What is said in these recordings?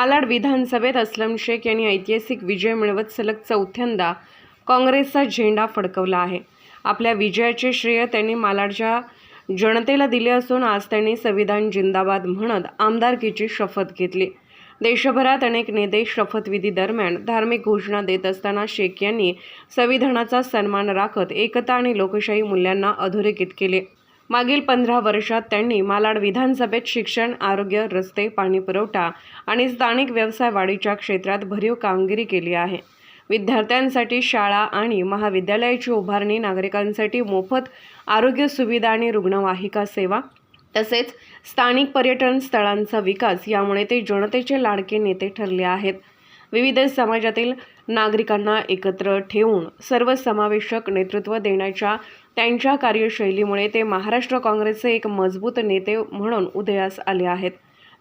मालाड विधानसभेत अस्लम शेख यांनी ऐतिहासिक विजय मिळवत सलग चौथ्यांदा काँग्रेसचा झेंडा फडकवला आहे. आपल्या विजयाचे श्रेय त्यांनी मालाडच्या जनतेला दिले असून आज त्यांनी संविधान जिंदाबाद म्हणत आमदारकीची शपथ घेतली. देशभरात अनेक नेते शपथविधी दरम्यान धार्मिक घोषणा देत असताना शेख यांनी संविधानाचा सन्मान राखत एकता आणि लोकशाही मूल्यांना अधोरेखित केले. मागील पंधरा वर्षात त्यांनी मालाड विधानसभेत शिक्षण आरोग्य रस्ते पाणीपुरवठा आणि स्थानिक व्यवसाय वाढीच्या क्षेत्रात भरीव कामगिरी केली आहे. विद्यार्थ्यांसाठी शाळा आणि महाविद्यालयाची उभारणी नागरिकांसाठी मोफत आरोग्य सुविधा आणि रुग्णवाहिका सेवा तसेच स्थानिक पर्यटन स्थळांचा विकास यामुळे ते जनतेचे लाडके नेते ठरले आहेत. विविध समाजातील नागरिकांना एकत्र ठेवून सर्वसमावेशक नेतृत्व देण्याच्या त्यांच्या कार्यशैलीमुळे ते महाराष्ट्र काँग्रेसचे एक मजबूत नेते म्हणून उदयास आले आहेत.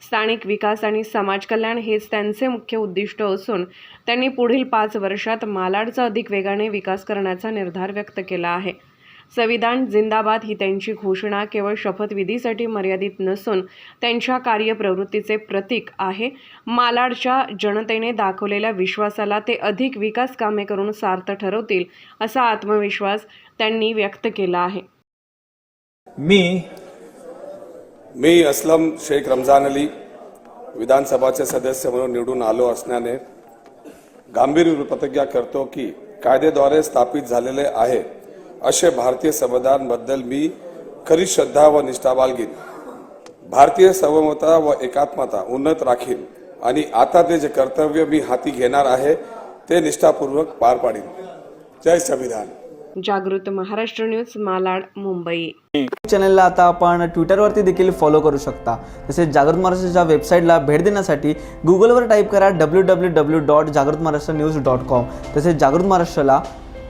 स्थानिक विकास आणि समाजकल्याण हेच त्यांचे मुख्य उद्दिष्ट असून त्यांनी पुढील पाच वर्षात मालाडचा अधिक वेगाने विकास करण्याचा निर्धार व्यक्त केला आहे. संविधान जिंदाबाद ही त्यांची घोषणा केवळ शपथविधीसाठी मर्यादित नसून त्यांच्या कार्यप्रवृत्तीचे प्रतीक आहे. मालाडच्या जनतेने दाखवलेल्या विश्वासाला ते अधिक विकास कामे करून सार्थ ठरवतील असा आत्मविश्वास त्यांनी व्यक्त केला आहे. मी मी असलम शेख रमजान अली विधानसभाचे सदस्य म्हणून निवडून आलो असल्याने गांभीर्य प्रतिज्ञा करतो की कायद्याद्वारे स्थापित झालेले आहे. असे भारतीय संविधानबद्दल मी खरी श्रद्धा व निष्ठा बाळगीन भारतीय सार्वभौमता व एकात्मता उन्नत राखीन आणि आता ते जे कर्तव्य मी हाती घेणार आहे ते निष्ठापूर्वक पार पाडीन. जय संविधान. जागृत महाराष्ट्र न्यूज मालाड मुंबई. चॅनलला आता आपण ट्विटरवरती देखील फॉलो करू शकता. तसेच जागृत महाराष्ट्राच्या वेबसाईटला भेट देण्यासाठी गुगलवर टाईप करा डब्ल्यू डब्ल्यू डब्ल्यू डॉट जागृत महाराष्ट्र न्यूज डॉट कॉम तसेच जागृत महाराष्ट्राला